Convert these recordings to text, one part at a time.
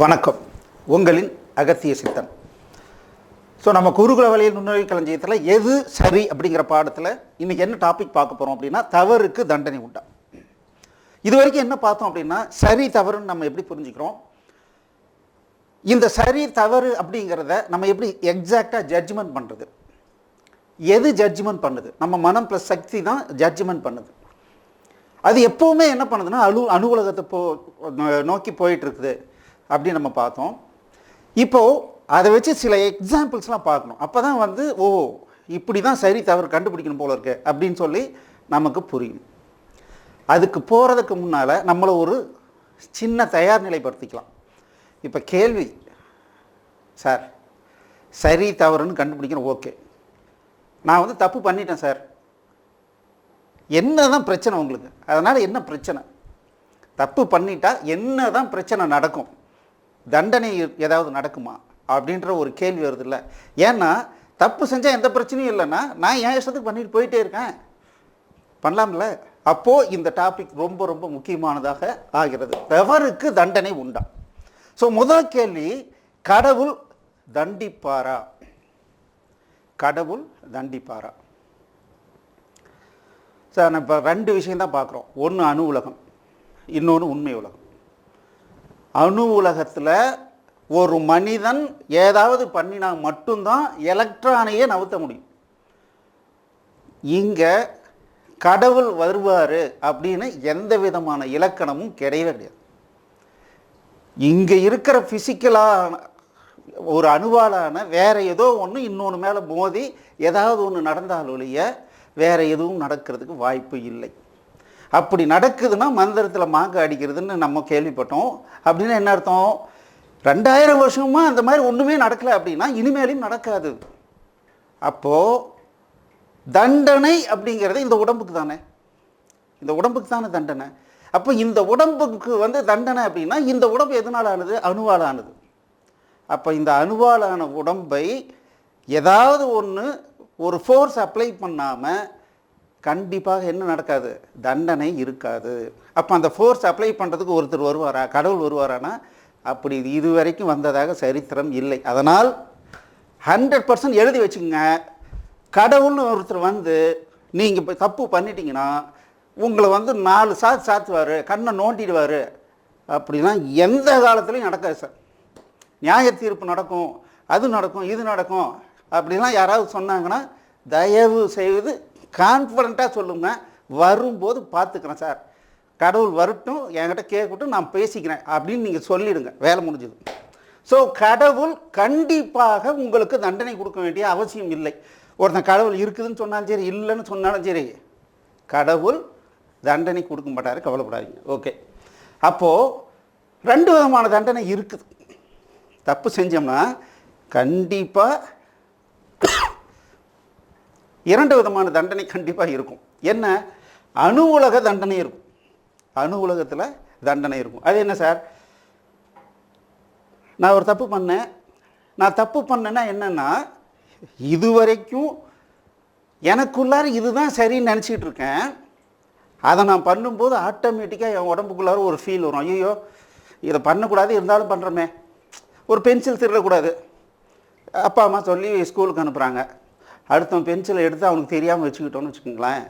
வணக்கம். உங்களின் அகத்திய சித்தன் ஸோ நம்ம குருகுல வழியில் நுண்ணறி களஞ்சியத்தில் எது சரி அப்படிங்கிற பாடத்தில் இன்றைக்கி என்ன டாபிக் பார்க்க போகிறோம் அப்படின்னா தவறுக்கு தண்டனை உண்டா? இது வரைக்கும் என்ன பார்த்தோம் அப்படின்னா சரி தவறுன்னு நம்ம எப்படி புரிஞ்சுக்கிறோம்? இந்த சரி தவறு அப்படிங்கிறத நம்ம எப்படி எக்ஸாக்டாக ஜட்ஜ்மெண்ட் பண்ணுறது எது ஜட்ஜ்மெண்ட் பண்ணுது? நம்ம மனம் ப்ளஸ் சக்தி தான் ஜட்ஜ்மெண்ட் பண்ணுது. அது எப்போவுமே என்ன பண்ணுதுன்னா அலு அலுவலகத்தை போ நோக்கி போயிட்டு இருக்குது. அப்படின்னு நம்ம பார்த்தோம். இப்போது அதை வச்சு சில எக்ஸாம்பிள்ஸ்லாம் பார்க்கணும். அப்போ தான் வந்து ஓ இப்படி தான் சரி தவறு கண்டுபிடிக்கணும் போல இருக்கு அப்படின்னு சொல்லி நமக்கு புரியும். அதுக்கு போகிறதுக்கு முன்னால் நம்மளை ஒரு சின்ன தயார் நிலைப்படுத்திக்கலாம். இப்போ கேள்வி சார் சரி தவறுன்னு கண்டுபிடிக்கணும் ஓகே. நான் வந்து தப்பு பண்ணிட்டேன் சார். என்ன தான் பிரச்சனை உங்களுக்கு? அதனால் என்ன பிரச்சனை? தப்பு பண்ணிட்டா என்ன தான் பிரச்சனை நடக்கும்? தண்டனை ஏதாவது நடக்குமா அப்படின்ற ஒரு கேள்வி வருது இல்லை. ஏன்னா தப்பு செஞ்சால் எந்த பிரச்சனையும் இல்லைன்னா நான் என் இஷ்டத்துக்கு பண்ணிட்டு போயிட்டே இருக்கேன். பண்ணலாம்ல? அப்போது இந்த டாபிக் ரொம்ப ரொம்ப முக்கியமானதாக ஆகிறது. தவறுக்கு தண்டனை உண்டா? ஸோ முதல் கேள்வி கடவுள் தண்டிப்பாரா? கடவுள் தண்டிப்பாரா? சார் நான் இப்போ ரெண்டு விஷயம் தான் பார்க்குறோம். ஒன்று அணு உலகம் இன்னொன்று உண்மை உலகம். அணு உலகத்தில் ஒரு மனிதன் ஏதாவது பண்ணினா மட்டும்தான் எலக்ட்ரானையே நவுத்த முடியும். இங்கே கடவுள் வருவார் அப்படின்னு எந்த விதமான இலக்கணமும் கிடையவே கிடையாது. இங்கே இருக்கிற ஃபிசிக்கலான ஒரு அணுவாலான வேறு ஏதோ ஒன்று இன்னொன்று மேலே மோதி ஏதாவது ஒன்று நடந்தால் ஒழிய வேறு எதுவும் நடக்கிறதுக்கு வாய்ப்பு இல்லை. அப்படி நடக்குதுன்னா மந்திரத்தில் மாங்க அடிக்கிறதுன்னு நம்ம கேள்விப்பட்டோம். அப்படின்னு என்ன அர்த்தம்? ரெண்டாயிரம் வருஷமா அந்த மாதிரி ஒன்றுமே நடக்கலை அப்படின்னா இனிமேலையும் நடக்காது. அப்போது தண்டனை அப்படிங்கிறது இந்த உடம்புக்கு தானே. இந்த உடம்புக்கு தானே தண்டனை. அப்போ இந்த உடம்புக்கு வந்து தண்டனை அப்படின்னா இந்த உடம்பு எதனால் ஆனது அணுவால் ஆனது அப்போ இந்த அணுவாலான உடம்பை ஏதாவது ஒன்று ஒரு ஃபோர்ஸ் அப்ளை பண்ணாமல் கண்டிப்பாக என்ன நடக்காது? தண்டனை இருக்காது. அப்போ அந்த ஃபோர்ஸ் அப்ளை பண்ணுறதுக்கு ஒருத்தர் வருவாரா? கடவுள் வருவாரானா? அப்படி இது வரைக்கும் வந்ததாக சரித்திரம் இல்லை. அதனால் ஹண்ட்ரட் பர்சன்ட் எழுதி வச்சுக்கோங்க. கடவுள்னு ஒருத்தர் வந்து நீங்கள் இப்போ தப்பு பண்ணிட்டீங்கன்னா உங்களை வந்து நாலு சாத்து சாத்துவார் கண்ணை நோண்டிடுவார். அப்படிலாம் எந்த காலத்துலையும் நடக்காது சார். நியாய தீர்ப்பு நடக்கும் அது நடக்கும் இது நடக்கும் அப்படிலாம் யாராவது சொன்னாங்கன்னா தயவு செய்து கான்ஃபிடண்ட்டாக சொல்லுங்க. வரும்போது பார்த்துக்கிறேன் சார். கடவுள் வரட்டும் என்கிட்ட கேட்கட்டும் நான் பேசிக்கிறேன் அப்படின்னு நீங்கள் சொல்லிடுங்க. வேலை முடிஞ்சது. ஸோ கடவுள் கண்டிப்பாக உங்களுக்கு தண்டனை கொடுக்க வேண்டிய அவசியம் இல்லை. ஒருத்தன் கடவுள் இருக்குதுன்னு சொன்னாலும் சரி இல்லைன்னு சொன்னாலும் சரி கடவுள் தண்டனை கொடுக்க மாட்டார் கவலைப்படாதீங்க. ஓகே அப்போது ரெண்டு விதமான தண்டனை இருக்குது. தப்பு செஞ்சோம்னா கண்டிப்பாக இரண்டு விதமான தண்டனை கண்டிப்பாக இருக்கும். என்ன? அணு உலக தண்டனை இருக்கும். அணு உலகத்தில் தண்டனை இருக்கும். அது என்ன சார்? நான் ஒரு தப்பு பண்ணேன். நான் தப்பு பண்ணேன்னா என்னென்னா இதுவரைக்கும் எனக்குள்ளார இதுதான் சரின்னு நினச்சிக்கிட்டு இருக்கேன். அதை நான் பண்ணும்போது ஆட்டோமேட்டிக்காக என் உடம்புக்குள்ளார ஒரு ஃபீல் வரும். ஐயோ இதை பண்ணக்கூடாது இருந்தாலும் பண்ணுறோமே ஒரு பென்சில் திருடக்கூடாது. அப்பா அம்மா சொல்லி ஸ்கூலுக்கு அனுப்புகிறாங்க அடுத்தவன் பென்சிலை எடுத்து அவனுக்கு தெரியாமல் வச்சுக்கிட்டோன்னு வச்சுக்கோங்களேன்.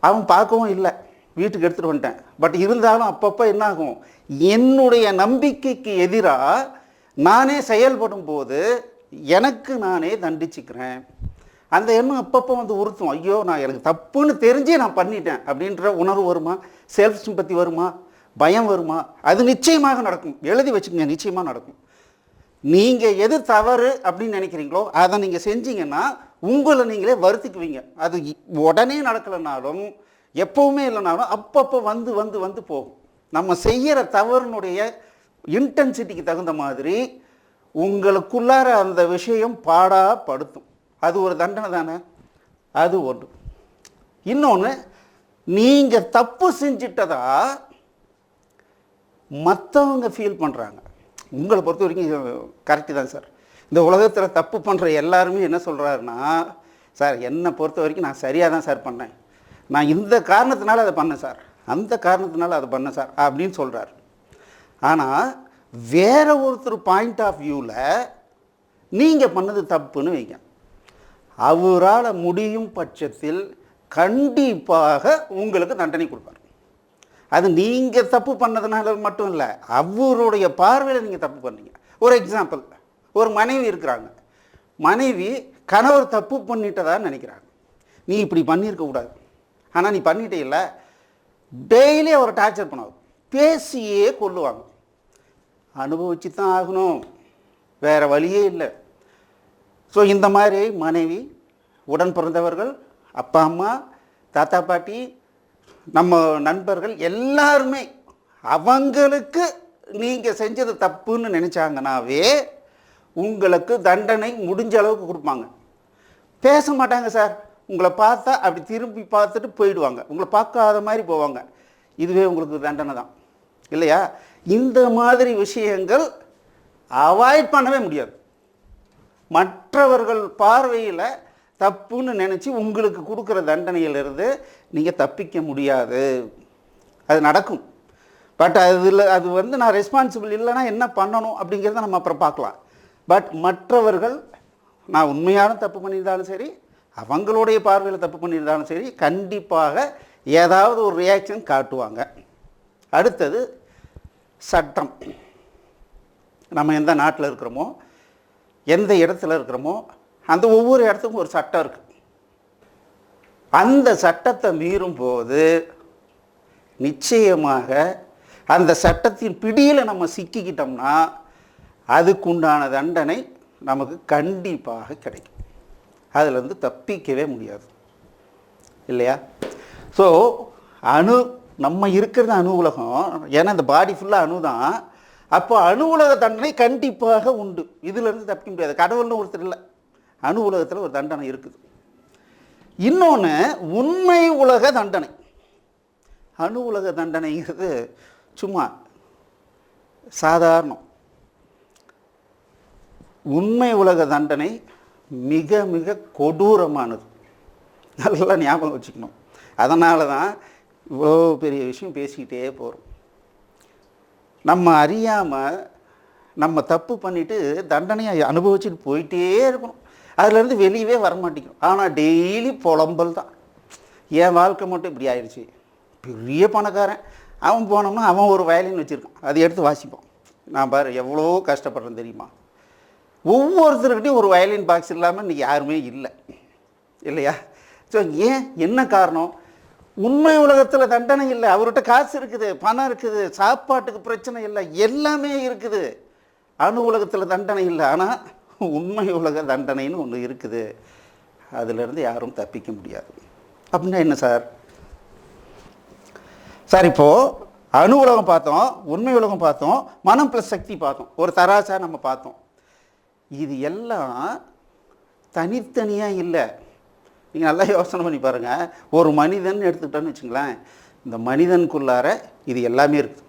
அவன் பார்க்கவும் இல்லை. வீட்டுக்கு எடுத்துகிட்டு வந்துட்டேன். பட் இருந்தாலும் அப்பப்போ என்ன ஆகும் என்னுடைய நம்பிக்கைக்கு எதிராக நானே செயல்படும் போது எனக்கு நானே தண்டிச்சுக்கிறேன். அந்த எண்ணம் அப்பப்போ வந்து உறுத்தும். ஐயோ நான் எனக்கு தப்புன்னு தெரிஞ்சே நான் பண்ணிட்டேன். அப்படின்ற உணர்வு வருமா? செல்ஃப் சிம்பத்தி வருமா? பயம் வருமா? அது நிச்சயமாக நடக்கும். எழுதி வச்சுக்கோங்க நிச்சயமாக நடக்கும். நீங்கள் எது தவறு அப்படின்னு நினைக்கிறீங்களோ அதை நீங்கள் செஞ்சீங்கன்னா உங்களை நீங்களே வருத்திக்குவீங்க. அது உடனே நடக்கலைனாலும் எப்போவுமே இல்லைனாலும் அப்பப்போ வந்து வந்து வந்து போகும். நம்ம செய்கிற தவறுனுடைய இன்டென்சிட்டிக்கு தகுந்த மாதிரி உங்களுக்குள்ளார அந்த விஷயம் பாடாப்படுத்தும் அது ஒரு தண்டனை தானே? அது ஒன்று. இன்னொன்று நீங்கள் தப்பு செஞ்சிட்டதா மற்றவங்க ஃபீல் பண்ணுறாங்க உங்களை பொறுத்த வரைக்கும் கரெக்டு தான் சார். இந்த உலகத்தில் தப்பு பண்ணுற எல்லாருமே என்ன சொல்கிறாருன்னா சார் என்னை பொறுத்த வரைக்கும் நான் சரியாக தான் சார் பண்ணேன். நான் இந்த காரணத்தினால அதை பண்ணேன் சார். அந்த காரணத்தினால அதை பண்ணேன் சார் அப்படின்னு சொல்கிறார் ஆனால் வேற ஒருத்தர் பாயிண்ட் ஆஃப் வியூவில் நீங்கள் பண்ணது தப்புன்னு வைங்க. அவரால் முடியும் பட்சத்தில் கண்டிப்பாக உங்களுக்கு தண்டனை கொடுப்பார். அது நீங்கள் தப்பு பண்ணதுனால மட்டும் இல்லை அவருடைய பார்வையில் நீங்கள் தப்பு பண்ணீங்க. ஒரு எக்ஸாம்பிள் ஒரு மனைவி இருக்கிறாங்க. மனைவி கணவர் தப்பு பண்ணிட்டதா நினைக்கிறாங்க. நீ இப்படி பண்ணியிருக்க கூடாது. ஆனால் நீ பண்ணிட்டே இல்லை டெய்லி அவரை டார்ச்சர் பண்ணுவாங்க. பேசியே கொள்ளுவாங்க அனுபவிச்சு தான் ஆகணும். வேறு வழியே இல்லை. ஸோ இந்த மாதிரி மனைவி உடன் பிறந்தவர்கள் அப்பா அம்மா தாத்தா பாட்டி நம்ம நண்பர்கள் எல்லாருமே அவங்களுக்கு நீங்கள் செஞ்சது தப்புன்னு நினச்சாங்கனாவே உங்களுக்கு தண்டனை முடிஞ்ச அளவுக்கு கொடுப்பாங்க. பேச மாட்டாங்க சார். உங்களை பார்த்தா அப்படி திரும்பி பார்த்துட்டு போயிடுவாங்க. உங்களை பார்க்காத மாதிரி போவாங்க. இதுவே உங்களுக்கு தண்டனை தான். இல்லையா? இந்த மாதிரி விஷயங்கள் அவாய்ட் பண்ணவே முடியாது. மற்றவர்கள் பார்வையில் தப்புன்னு நினச்சி உங்களுக்கு கொடுக்குற தண்டனையிலிருந்து நீங்கள் தப்பிக்க முடியாது. அது நடக்கும். பட் அதில் அது வந்து நான் ரெஸ்பான்சிபிள் இல்லைன்னா என்ன பண்ணணும் அப்படிங்கிறத நம்ம அப்புறம் பார்க்கலாம். பட் மற்றவர்கள் நான் உண்மையான தப்பு பண்ணியிருந்தாலும் சரி அவங்களுடைய பார்வையில் தப்பு பண்ணியிருந்தாலும் சரி கண்டிப்பாக ஏதாவது ஒரு ரியாக்ஷன் காட்டுவாங்க. அடுத்தது சட்டம். நம்ம எந்த நாட்டில் இருக்கிறோமோ எந்த இடத்துல இருக்கிறோமோ அந்த ஒவ்வொரு இடத்துக்கும் ஒரு சட்டம் இருக்குது அந்த சட்டத்தை மீறும் போது நிச்சயமாக அந்த சட்டத்தின் பிடியில் நம்ம சிக்கிக்கிட்டோம்னா அதுக்குண்டான தண்டனை நமக்கு கண்டிப்பாக கிடைக்கும். அதிலேருந்து தப்பிக்கவே முடியாது. இல்லையா? ஸோ அணு நம்ம இருக்கிறது அணு உலகம். ஏன்னா இந்த பாடி ஃபுல்லாக அணு தான். அப்போ அணு உலக தண்டனை கண்டிப்பாக உண்டு. இதுலேருந்து தப்பிக்க முடியாது. கடவுள்னு ஒருத்தர் இல்லை. அணு உலகத்தில் ஒரு தண்டனை இருக்குது. இன்னொன்று உண்மை உலக தண்டனை. அணு உலக தண்டனைங்கிறது சும்மா சாதாரணம். உண்மை உலக தண்டனை மிக மிக கொடூரமானது. நல்லா ஞாபகம் வச்சுக்கணும். அதனால தான் இவ்வளோ பெரிய விஷயம் பேசிக்கிட்டே போகிறோம் நம்ம அறியாமல் நம்ம தப்பு பண்ணிட்டு தண்டனையை அனுபவிச்சுட்டு போயிட்டே இருக்கணும். அதுலேருந்து வெளியவே வர மாட்டேங்கிறோம் ஆனால் டெய்லி புலம்பல் தான். என் வாழ்க்கை மட்டும் இப்படி ஆயிடுச்சு. பெரிய பணக்காரன். அவன் போனோம்னா அவன் ஒரு வயலின் வச்சுருக்கான். அதை எடுத்து வாசிப்போம். நான் பாரு எவ்வளோ கஷ்டப்படுறேன் தெரியுமா? ஒவ்வொருத்தருக்கிட்டையும் ஒரு வயலின் பாக்ஸ் இல்லாமல் இன்றைக்கி யாருமே இல்லை. இல்லையா? ஸோ ஏன்? என்ன காரணம்? உண்மை உலகத்தில் தண்டனை இல்லை. அவர்கிட்ட காசு இருக்குது பணம் இருக்குது சாப்பாட்டுக்கு பிரச்சனை இல்லை. எல்லாமே இருக்குது. அணு உலகத்தில் தண்டனை இல்லை. ஆனால் உண்மை உலக தண்டனைன்னு ஒன்று இருக்குது. அதிலிருந்து யாரும் தப்பிக்க முடியாது. அப்படின்னா என்ன சார்? சார் இப்போது அணு உலகம் பார்த்தோம் உண்மை உலகம் பார்த்தோம் மனம் ப்ளஸ் சக்தி பார்த்தோம். ஒரு தராசா நம்ம பார்த்தோம். இது எல்லாம் தனித்தனியாக இல்லை. நீங்கள் நல்லா யோசனை பண்ணி பாருங்கள் ஒரு மனிதன் எடுத்துக்கிட்டோன்னு வச்சுங்களேன் இந்த மனிதனுக்குள்ளார இது எல்லாமே இருக்குது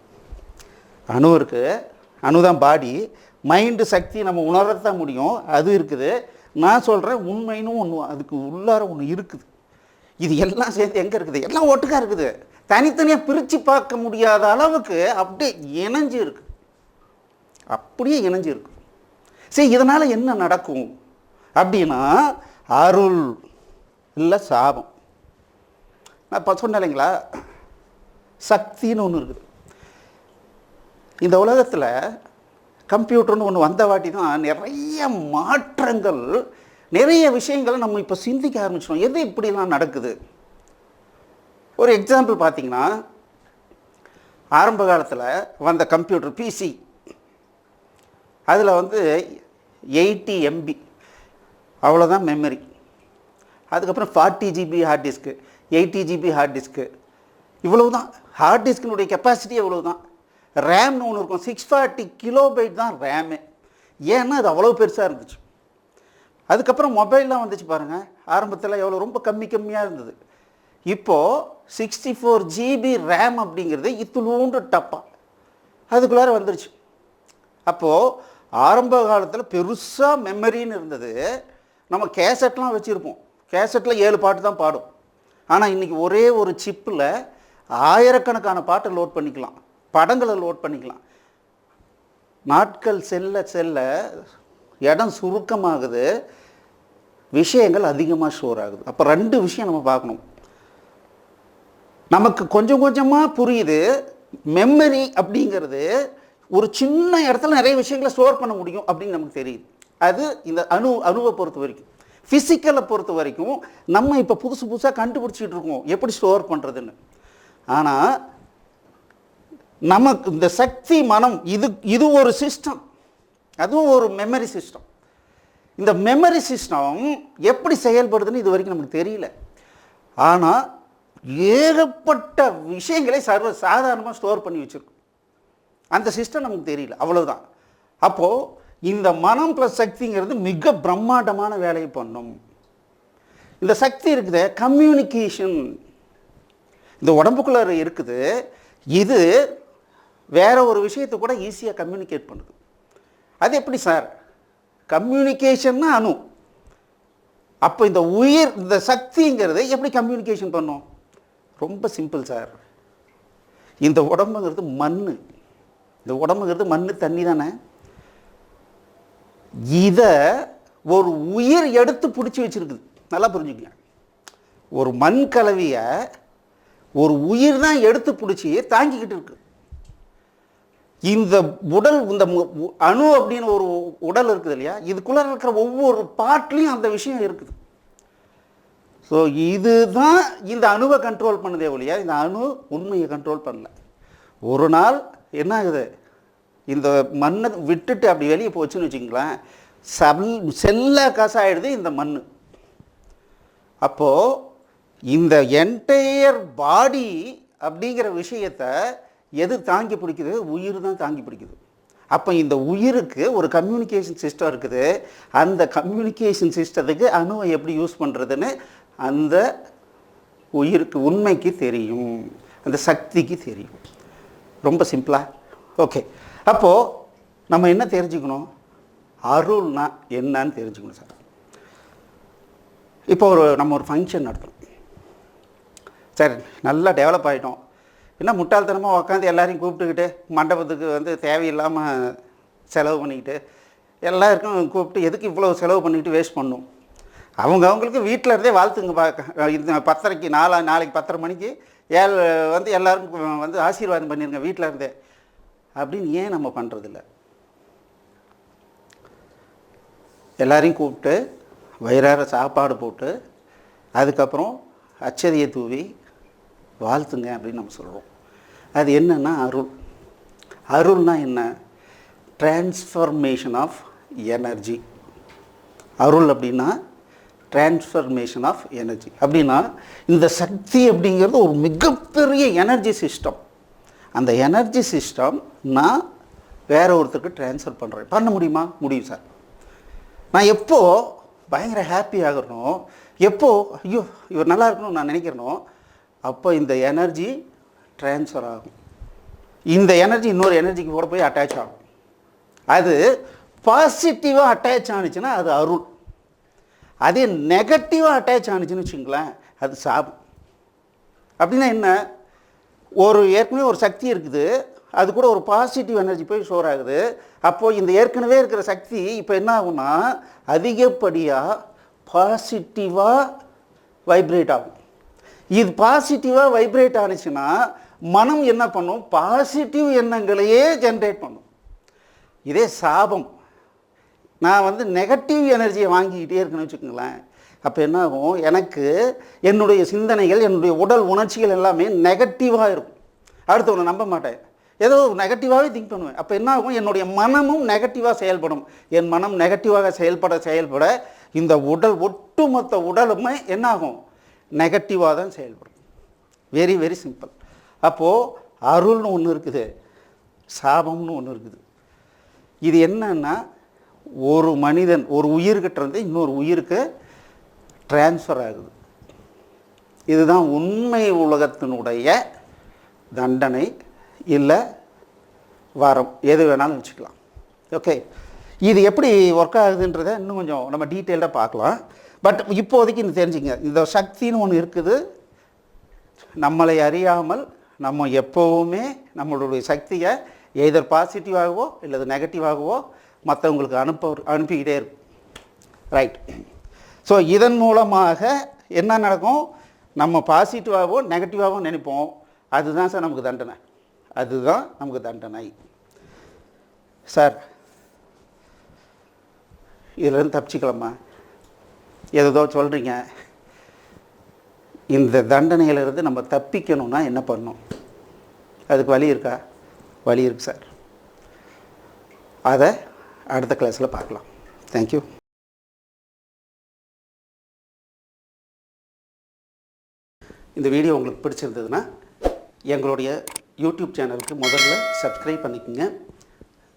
அணு இருக்குது அணு தான் பாடி மைண்டு சக்தி நம்ம உணரத்தான் முடியும். அது இருக்குது. நான் சொல்கிறேன் உண்மைன்னு ஒன்று அதுக்கு உள்ளார ஒன்று இருக்குது. இது எல்லாம் சேர்ந்து எங்கே இருக்குது? எல்லாம் ஒட்டுக்காக இருக்குது. தனித்தனியாக பிரித்து பார்க்க முடியாத அளவுக்கு அப்படியே இணைஞ்சு இருக்கு. அப்படியே இணைஞ்சு இருக்கு. சரி இதனால் என்ன நடக்கும்? அப்படின்னா அருள் இல்லை சாபம். நான் இப்போ சொன்னேன் இல்லைங்களா? சக்தின்னு ஒன்று இருக்குது. இந்த உலகத்தில் கம்ப்யூட்டர்னு ஒன்று வந்த வாட்டி தான் நிறைய மாற்றங்கள் நிறைய விஷயங்களை நம்ம இப்போ சிந்திக்க ஆரம்பிச்சிட்டோம். எது இப்படிலாம் நடக்குது? ஒரு எக்ஸாம்பிள் பார்த்தீங்கன்னா ஆரம்ப காலத்தில் வந்த கம்ப்யூட்டர் பிசி அதில் வந்து எயிட்டி எம்பி அவ்வளோதான் மெமரி அதுக்கப்புறம் forty GB hard disk eighty GB hard disk இவ்வளவு தான் ஹார்ட் டிஸ்கினுடைய கெப்பாசிட்டி எவ்வளவு தான் ரேம்னு ஒன்று இருக்கும். சிக்ஸ் ஃபார்ட்டி கிலோபைட் தான் ரேமு ஏன்னா அது அவ்வளோ பெருசாக இருந்துச்சு. அதுக்கப்புறம் மொபைல்லாம் வந்துச்சு பாருங்கள் ஆரம்பத்தில் எவ்வளோ ரொம்ப கம்மி கம்மியாக இருந்தது. இப்போது சிக்ஸ்டி ஃபோர் ஜிபி ரேம் அப்படிங்கிறது இத்துளூண்டு டப்பா. அதுக்குள்ளார வந்துருச்சு. அப்போது ஆரம்ப காலத்தில் பெருசாக மெமரின்னு இருந்தது. நம்ம கேசட்லாம் வச்சுருப்போம். கேசட்டில் ஏழு பாட்டு தான் பாடும். ஆனால் இன்றைக்கி ஒரே ஒரு சிப்பில் ஆயிரக்கணக்கான பாட்டை லோட் பண்ணிக்கலாம். படங்களை லோட் பண்ணிக்கலாம். நாட்கள் செல்ல செல்ல இடம் சுருக்கமாகுது. விஷயங்கள் அதிகமாக ஷோர் ஆகுது. அப்போ ரெண்டு விஷயம் நம்ம பார்க்கணும். நமக்கு கொஞ்சம் கொஞ்சமாக புரியுது. மெமரி அப்படிங்கிறது ஒரு சின்ன இடத்துல நிறைய விஷயங்களை ஸ்டோர் பண்ண முடியும் அப்படின்னு நமக்கு தெரியுது. அது இந்த அணு அணுவை பொறுத்த வரைக்கும். ஃபிசிக்கலை பொறுத்த வரைக்கும் நம்ம இப்போ புதுசு புதுசாக கண்டுபிடிச்சிட்டு இருக்கோம். எப்படி ஸ்டோர் பண்ணுறதுன்னு ஆனால் நமக்கு இந்த சக்தி மனம் இது இது ஒரு சிஸ்டம் அதுவும் ஒரு மெமரி சிஸ்டம் இந்த மெமரி சிஸ்டம் எப்படி செயல்படுதுன்னு இது வரைக்கும் நமக்கு தெரியல. ஆனால் ஏகப்பட்ட விஷயங்களை சர்வ சாதாரணமாக ஸ்டோர் பண்ணி வச்சுருக்கோம். அந்த சிஸ்டம் நமக்கு தெரியல. அவ்வளோதான் அப்போது இந்த மனம் ப்ளஸ் சக்திங்கிறது மிக பிரம்மாண்டமான வேலையை பண்ணும். இந்த சக்தி இருக்குது கம்யூனிகேஷன் இந்த உடம்புக்குள்ளே இருக்குது. இது வேறு ஒரு விஷயத்தை கூட ஈஸியாக கம்யூனிகேட் பண்ணுது. அது எப்படி சார்? கம்யூனிகேஷன்னா அணு. அப்போ இந்த உயிர் இந்த சக்திங்கிறத எப்படி கம்யூனிகேஷன் பண்ணும்? ரொம்ப சிம்பிள் சார். இந்த உடம்புங்கிறது மண் இந்த உடம்புங்கிறது மண் தண்ணி தானே? இதை ஒரு உயிர் எடுத்து பிடிச்சி வச்சுருக்குது. நல்லா புரிஞ்சுக்கங்க. ஒரு மண் கலவியை ஒரு உயிர் தான் எடுத்து பிடிச்சி தாங்கிக்கிட்டு இருக்கு. இந்த உடல் இந்த அணு அப்படின்னு ஒரு உடல் இருக்குது இல்லையா? இதுக்குள்ளே இருக்கிற ஒவ்வொரு பாட்லேயும் அந்த விஷயம் இருக்குது. ஸோ இதுதான் இந்த அணுவை கண்ட்ரோல் பண்ணுதே ஒழியா இந்த அணு உண்மையை கண்ட்ரோல் பண்ணல. ஒரு நாள் என்ன ஆகுது? இந்த மண்ணை விட்டுட்டு அப்படி வெளியே போச்சுன்னு வச்சுங்களேன் சல் செல்ல காசாயிடுது இந்த மண் அப்போது இந்த என்டையர் பாடி அப்படிங்கிற விஷயத்தை எது தாங்கி பிடிக்குது? உயிர் தான் தாங்கி பிடிக்குது. அப்போ இந்த உயிருக்கு ஒரு கம்யூனிகேஷன் சிஸ்டம் இருக்குது. அந்த கம்யூனிகேஷன் சிஸ்டத்துக்கு அணுவை எப்படி யூஸ் பண்ணுறதுன்னு அந்த உயிருக்கு உண்மைக்கு தெரியும். அந்த சக்திக்கு தெரியும். ரொம்ப சிம்பிளா ஓகே அப்போது நம்ம என்ன தெரிஞ்சுக்கணும்? அருள்னா என்னன்னு தெரிஞ்சுக்கணும் சார் இப்போ ஒரு நம்ம ஒரு ஃபங்க்ஷன் நடத்துகிறோம் சரி நல்லா டெவலப் ஆகிட்டோம் என்ன முட்டாள்தனமாக உட்காந்து எல்லாரையும் கூப்பிட்டுக்கிட்டு மண்டபத்துக்கு வந்து தேவையில்லாமல் செலவு பண்ணிக்கிட்டு எல்லாருக்கும் கூப்பிட்டு எதுக்கு இவ்வளோ செலவு பண்ணிக்கிட்டு வேஸ்ட் பண்ணும்? அவங்க அவங்களுக்கு வீட்டில் இருந்தே வாழ்த்துங்க பார்க்க இந்த பத்தரைக்கு நாலா நாளைக்கு பத்தரை மணிக்கு ஏழு வந்து எல்லாருக்கும் வந்து ஆசீர்வாதம் பண்ணிருங்க வீட்டில் இருந்தே. அப்படின்னு ஏன் நம்ம பண்ணுறதில்ல எல்லாரையும் கூப்பிட்டு வயிறார சாப்பாடு போட்டு அதுக்கப்புறம் அச்சதியை தூவி வாழ்த்துங்க அப்படின்னு நம்ம சொல்கிறோம் அது என்னன்னா அருள். அருள்னா என்ன? டிரான்ஸ்ஃபர்மேஷன் ஆஃப் எனர்ஜி அருள் அப்படின்னா டிரான்ஸ்ஃபர்மேஷன் ஆஃப் எனர்ஜி அப்படின்னா இந்த சக்தி அப்படிங்கிறது ஒரு மிகப்பெரிய எனர்ஜி சிஸ்டம் அந்த எனர்ஜி சிஸ்டம் நான் வேற ஒருத்தருக்கு ட்ரான்ஸ்ஃபர் பண்ணுறேன் பண்ண முடியுமா? முடியும் சார். நான் எப்போ பயங்கர ஹாப்பி ஆகிறனோ எப்போ ஐயோ இவர் நல்லா இருக்கணும்னு நான் நினைக்கிறனோ அப்போ இந்த எனர்ஜி ட்ரான்ஸ்ஃபர் ஆகும். இந்த எனர்ஜி இன்னொரு எனர்ஜிக்கு கூட போய் அட்டாச் ஆகும். அது பாசிட்டிவாக அட்டாச் ஆனுச்சுன்னா அது அருள். அதே நெகட்டிவாக அட்டாச் ஆனுச்சுன்னு வச்சுங்களேன் அது சாபம். அப்படின்னா என்ன? ஒரு ஏற்கனவே ஒரு சக்தி இருக்குது அது கூட ஒரு பாசிட்டிவ் எனர்ஜி போய் ஸ்டோர் ஆகுது. அப்போது இந்த ஏற்கனவே இருக்கிற சக்தி இப்போ என்ன ஆகும்னா அதிகப்படியாக பாசிட்டிவாக வைப்ரேட் ஆகும். இது பாசிட்டிவாக வைப்ரேட் ஆனுச்சுன்னா மனம் என்ன பண்ணும்? பாசிட்டிவ் எண்ணங்களையே ஜென்ரேட் பண்ணும். இதே சாபம். நான் வந்து நெகட்டிவ் எனர்ஜியை வாங்கிக்கிட்டே இருக்குன்னு வச்சுக்கோங்களேன். அப்போ என்ன ஆகும்? எனக்கு என்னுடைய சிந்தனைகள் என்னுடைய உடல் உணர்ச்சிகள் எல்லாமே நெகட்டிவாக இருக்கும். அடுத்தவனை நம்ப மாட்டேன். ஏதோ நெகட்டிவாகவே திங்க் பண்ணுவேன். அப்போ என்ன ஆகும்? என்னுடைய மனமும் நெகட்டிவாக செயல்படும். என் மனம் நெகட்டிவாக செயல்பட செயல்பட இந்த உடல் ஒட்டுமொத்த உடலுமே என்னாகும் நெகட்டிவாக தான் செயல்படும். வெரி வெரி சிம்பிள் அப்போது அருள்னு ஒன்று இருக்குது சாபம்னு ஒன்று இருக்குது. இது என்னன்னா ஒரு மனிதன் ஒரு உயிர்கிட்ட இருந்து இன்னொரு உயிருக்கு டிரான்ஸ்ஃபர் ஆகுது. இதுதான் உண்மை உலகத்தினுடைய தண்டனை இல்லை வரம் எது வேணாலும் வச்சுக்கலாம். ஓகே இது எப்படி ஒர்க் ஆகுதுன்றதை இன்னும் கொஞ்சம் நம்ம டீட்டெயில்டாக பார்க்கலாம். பட் இப்போதைக்கு இது தெரிஞ்சுங்க இந்த சக்தின்னு ஒன்று இருக்குது. நம்மளை அறியாமல் நம்ம எப்போவுமே நம்மளுடைய சக்தியை எதர் பாசிட்டிவாகவோ இல்லது நெகட்டிவாகவோ மற்றவங்களுக்கு அனுப்ப அனுப்பிக்கிட்டே இருக்கும். ரைட் ஸோ இதன் மூலமாக என்ன நடக்கும்? நம்ம பாசிட்டிவாகவும் நெகட்டிவாகவும் நினைப்போம். அதுதான் சார் நமக்கு தண்டனை. அதுதான் நமக்கு தண்டனை. சார் இதுலேருந்து தப்பிச்சிக்கலாமா? ஏதோ சொல்கிறீங்க இந்த தண்டனையிலிருந்து நம்ம தப்பிக்கணும்னா என்ன பண்ணும் அதுக்கு வழி இருக்கா? வழி இருக்கு சார். அதை அடுத்த கிளாஸில் பார்க்கலாம். தேங்க்யூ இந்த வீடியோ உங்களுக்கு பிடிச்சிருந்ததுன்னா எங்களுடைய யூடியூப் சேனலுக்கு முதல்ல சப்ஸ்கிரைப் பண்ணிக்கோங்க.